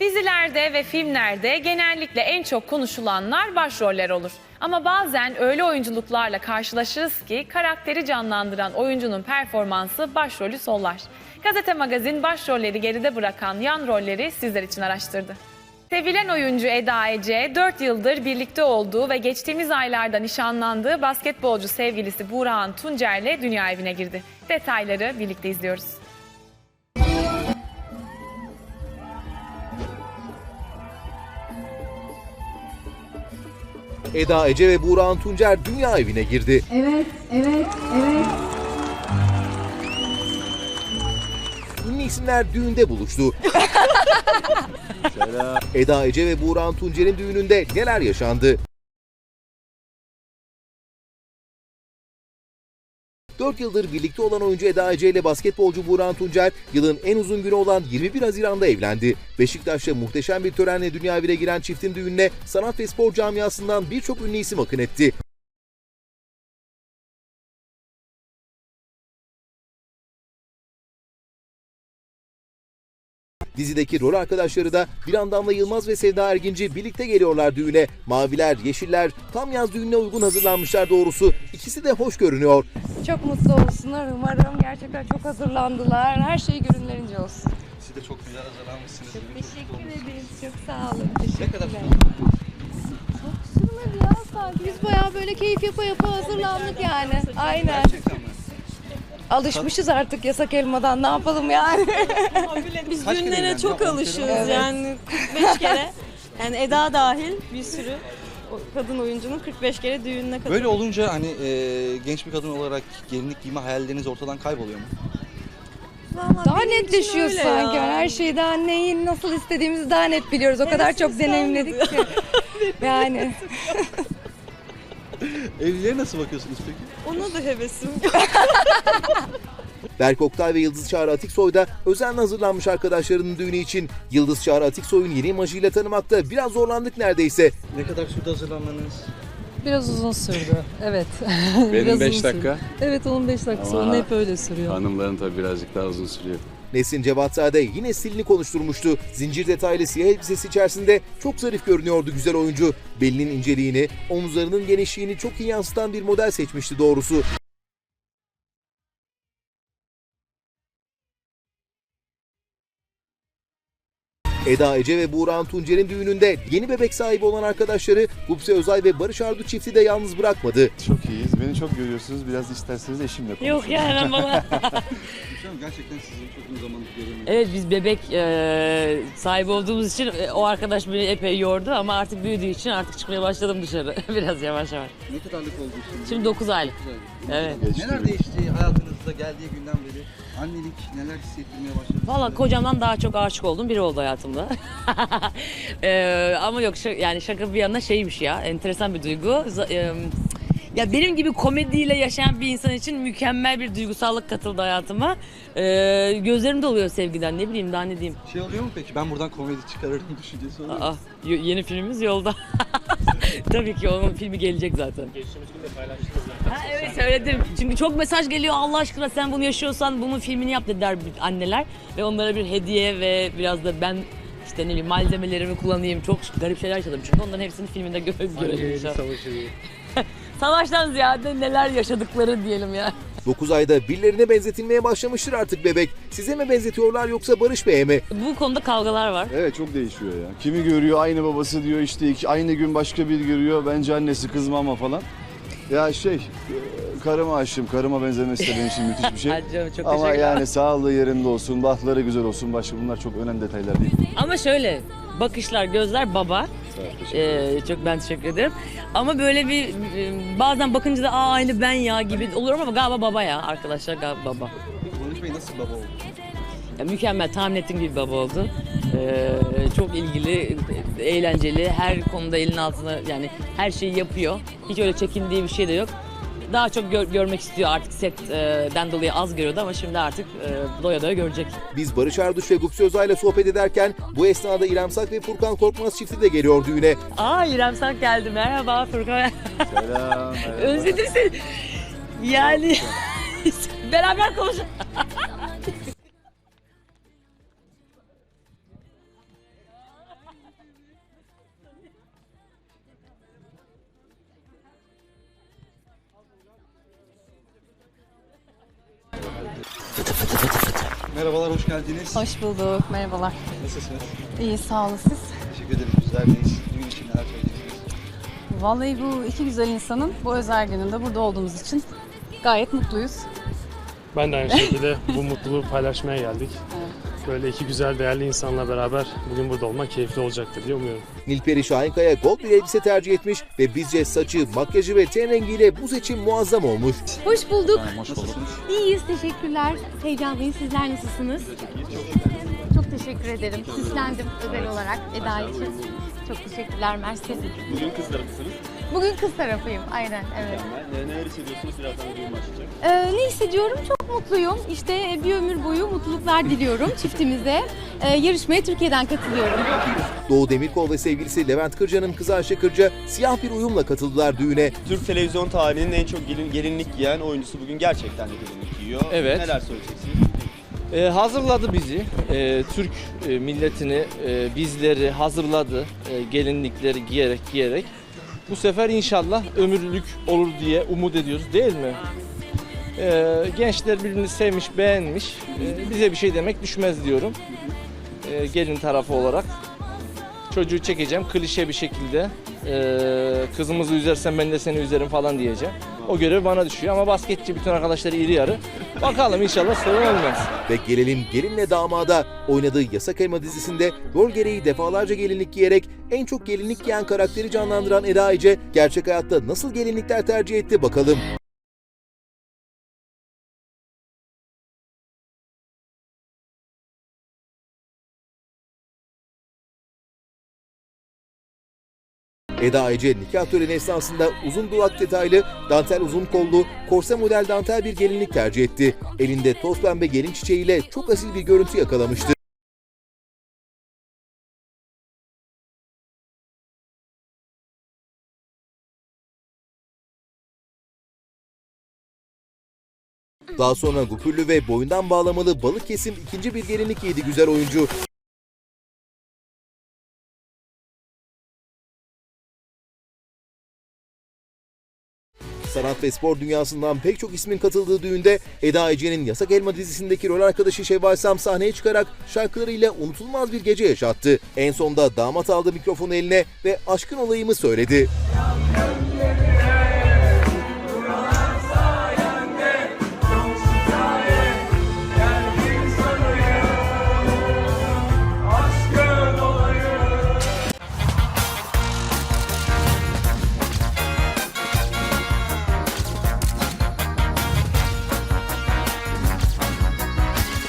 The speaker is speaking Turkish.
Dizilerde ve filmlerde genellikle en çok konuşulanlar başroller olur. Ama bazen öyle oyunculuklarla karşılaşırız ki karakteri canlandıran oyuncunun performansı başrolü sollar. Gazete Magazin başrolleri geride bırakan yan rolleri sizler için araştırdı. Sevilen oyuncu Eda Ece, 4 yıldır birlikte olduğu ve geçtiğimiz aylarda nişanlandığı basketbolcu sevgilisi Burakhan Tuncer'le dünya evine girdi. Detayları birlikte izliyoruz. Eda Ece ve Buğra Tuncer dünya evine girdi. Evet, evet, evet. Ünlü isimler düğünde buluştu. Eda Ece ve Buğra Tuncer'in düğününde neler yaşandı? 4 yıldır birlikte olan oyuncu Eda Ece ile basketbolcu Buğra Tuncer yılın en uzun günü olan 21 Haziran'da evlendi. Beşiktaş'ta muhteşem bir törenle dünya evine giren çiftin düğününe sanat ve spor camiasından birçok ünlü isim akın etti. Dizideki rol arkadaşları da bir Damla Yılmaz ve Sevda Erginci birlikte geliyorlar düğüne. Maviler, yeşiller tam yaz düğününe uygun hazırlanmışlar doğrusu. İkisi de hoş görünüyor. Çok mutlu olsunlar umarım. Gerçekten çok hazırlandılar. Her şey görünlerince olsun. Siz de çok güzel hazırlanmışsınız. Teşekkür ederiz. Çok sağ olun. Ne kadar Çok sürmedi ya sanki. Biz bayağı böyle keyif yapa yapa hazırlandık yani. Aynen. Gerçekten mi? Alışmışız artık yasak elmadan. Ne yapalım yani? Biz Kaç kere evlendi? çok On alışıyoruz kere. Evet. yani 45 kere. Yani Eda dahil bir sürü o kadın oyuncunun 45 kere düğününe katılıyor. Böyle olunca hani e, genç bir kadın olarak gelinlik giyme hayalleriniz ortadan kayboluyor mu? Vallahi Daha benim için netleşiyor öyle sanki. ya. Her şeyi daha neyi nasıl istediğimizi daha net biliyoruz. O kadar çok deneyimledik ki. yani. Evliliğe nasıl bakıyorsunuz peki? Ona da hevesim. Berk Oktay ve Yıldız Çağrı Atiksoy da özenle hazırlanmış arkadaşlarının düğünü için. Yıldız Çağrı Atiksoy'un yeni imajıyla tanımakta biraz zorlandık neredeyse. Ne kadar sürdü hazırlanmanız? Biraz uzun sürdü. Evet. Benim Biraz 5 uzun dakika. sürdü. Evet onun 5 dakikası. Ama- Onun hep öyle sürüyor. Hanımların tabii birazcık daha uzun sürüyor. Nesin Cevatzade yine stilini konuşturmuştu. Zincir detaylı siyah elbisesi içerisinde çok zarif görünüyordu güzel oyuncu. Belinin inceliğini, omuzlarının genişliğini çok iyi yansıtan bir model seçmişti doğrusu. Eda Ece ve Buğra Tuncer'in düğününde yeni bebek sahibi olan arkadaşları Gupse Özay ve Barış Ardu çifti de yalnız bırakmadı. Çok iyiyiz. Beni çok görüyorsunuz. Biraz isterseniz eşimle konuşun. Yok yani bana. Hüsam gerçekten sizi çok uzun zamandır göremiyorum. Evet biz bebek e, sahibi olduğumuz için e, o arkadaş beni epey yordu ama artık büyüdüğü için artık çıkmaya başladım dışarı. Biraz yavaş yavaş. Ne kadarlık oldu şimdi? Şimdi 9 aylık. Güzel. Evet. Geçti. Neler değişti hayatınızda geldiği günden beri? Annelik neler hissettirmeye başladı? Valla kocamdan daha çok aşık olduğum biri oldu hayatımda. E, ama yok yani şaka bir yana şeymiş ya enteresan bir duygu. E, ya benim gibi komediyle yaşayan bir insan için mükemmel bir duygusallık katıldı hayatıma. E, gözlerim doluyor sevgiden ne bileyim daha ne diyeyim. Şey oluyor mu peki? Ben buradan komedi çıkarırım düşüncesi oluyor mu? Aa, yeni filmimiz yolda. Tabii ki onun filmi gelecek zaten. Ha, evet söyledim. Çünkü çok mesaj geliyor Allah aşkına sen bunu yaşıyorsan bunun filmini yap dediler anneler. Ve onlara bir hediye ve biraz da ben işte ne bileyim malzemelerimi kullanayım. Çok garip şeyler yaşadım. Çünkü onların hepsini filminde gö- görelim inşallah. Savaştan ziyade neler yaşadıkları diyelim ya. 9 ayda birilerine benzetilmeye başlamıştır artık bebek. Size mi benzetiyorlar yoksa Barış Bey'e mi? Bu konuda kavgalar var. Evet çok değişiyor ya. Kimi görüyor aynı babası diyor işte iki, aynı gün başka biri görüyor. Bence annesi kız mama falan. Ya şey e, karıma aşığım. Karıma benzemesi de benim için müthiş bir şey. Canım, çok Ama yani sağlığı yerinde olsun, bahtları güzel olsun. Başka bunlar çok önemli detaylar değil. Ama şöyle bakışlar, gözler baba. Ee, çok ben teşekkür ederim. Ama böyle bir e, bazen bakınca da Aa, aynı ben ya gibi olurum ama galiba baba ya arkadaşlar galiba baba. Barış Bey nasıl baba oldu? Ya, mükemmel tahmin ettiğim gibi baba oldu. Ee, çok ilgili, eğlenceli, her konuda elin altına yani her şeyi yapıyor. Hiç öyle çekindiği bir şey de yok. Daha çok gör- görmek istiyor artık setten dolayı az görüyordu ama şimdi artık e, doya doya görecek. Biz Barış Arduç ve Gupse Özay'la sohbet ederken bu esnada İrem Sak ve Furkan Korkmaz çifti de geliyor düğüne. Aa İrem Sak geldi merhaba Furkan. Selam. Özledim seni. Yani beraber konuş. Merhabalar, hoş geldiniz. Hoş bulduk. Merhabalar. Nasılsınız? İyi sağ olun siz. Teşekkür ederim, güzeldeyiz. Düğün için neler söyleyeceksiniz? Vallahi bu iki güzel insanın bu özel gününde burada olduğumuz için gayet mutluyuz. Ben de aynı şekilde bu mutluluğu paylaşmaya geldik. Böyle iki güzel değerli insanla beraber bugün burada olmak keyifli olacaktır diye umuyorum. Nilperi Şahinkaya gold bir elbise tercih etmiş ve bizce saçı, makyajı ve ten rengiyle bu seçim muazzam olmuş. Hoş bulduk. Hoş bulduk. İyiyiz. Teşekkürler. Heyecanlıyız. Sizler nasılsınız? Çok teşekkür ederim. Süslendim özel olarak Eda için. Çok teşekkürler. Mersi. Bugün kız tarafısınız. Bugün kız tarafıyım. Aynen. Evet. Neler hissediyorsunuz? Birazdan düğün başlayacak. Ee, ne hissediyorum? Çok mutluyum. İşte bir ömür boyu mutluluklar diliyorum çiftimize. Ee, yarışmaya Türkiye'den katılıyorum. Doğu Demirkol ve sevgilisi Levent Kırca'nın kızı Ayşe Kırca siyah bir uyumla katıldılar düğüne. Türk televizyon tarihinin en çok gelin, gelinlik giyen oyuncusu bugün gerçekten de gelinlik giyiyor. Evet. Neler söyleyeceksiniz? Ee, hazırladı bizi. Ee, Türk e, milletini, e, bizleri hazırladı. E, gelinlikleri giyerek giyerek. Bu sefer inşallah ömürlük olur diye umut ediyoruz değil mi? Ee, gençler birbirini sevmiş, beğenmiş. Ee, bize bir şey demek düşmez diyorum. Ee, gelin tarafı olarak. Çocuğu çekeceğim klişe bir şekilde. Ee, kızımızı üzersen ben de seni üzerim falan diyeceğim. O görev bana düşüyor ama basketçi bütün arkadaşları iri yarı. Bakalım inşallah sorun olmaz. Ve gelelim gelinle damada oynadığı Yasak Elma dizisinde rol gereği defalarca gelinlik giyerek en çok gelinlik giyen karakteri canlandıran Eda Ece gerçek hayatta nasıl gelinlikler tercih etti bakalım. Eda Ece nikah töreni esnasında uzun duvak detaylı, dantel uzun kollu, korse model dantel bir gelinlik tercih etti. Elinde toz pembe gelin çiçeğiyle çok asil bir görüntü yakalamıştı. Daha sonra gupürlü ve boyundan bağlamalı balık kesim ikinci bir gelinlik giydi güzel oyuncu. Sanat ve spor dünyasından pek çok ismin katıldığı düğünde Eda Ece'nin Yasak Elma dizisindeki rol arkadaşı Şevval Sam sahneye çıkarak şarkılarıyla unutulmaz bir gece yaşattı. En sonda damat aldı mikrofonu eline ve aşkın olayımı söyledi.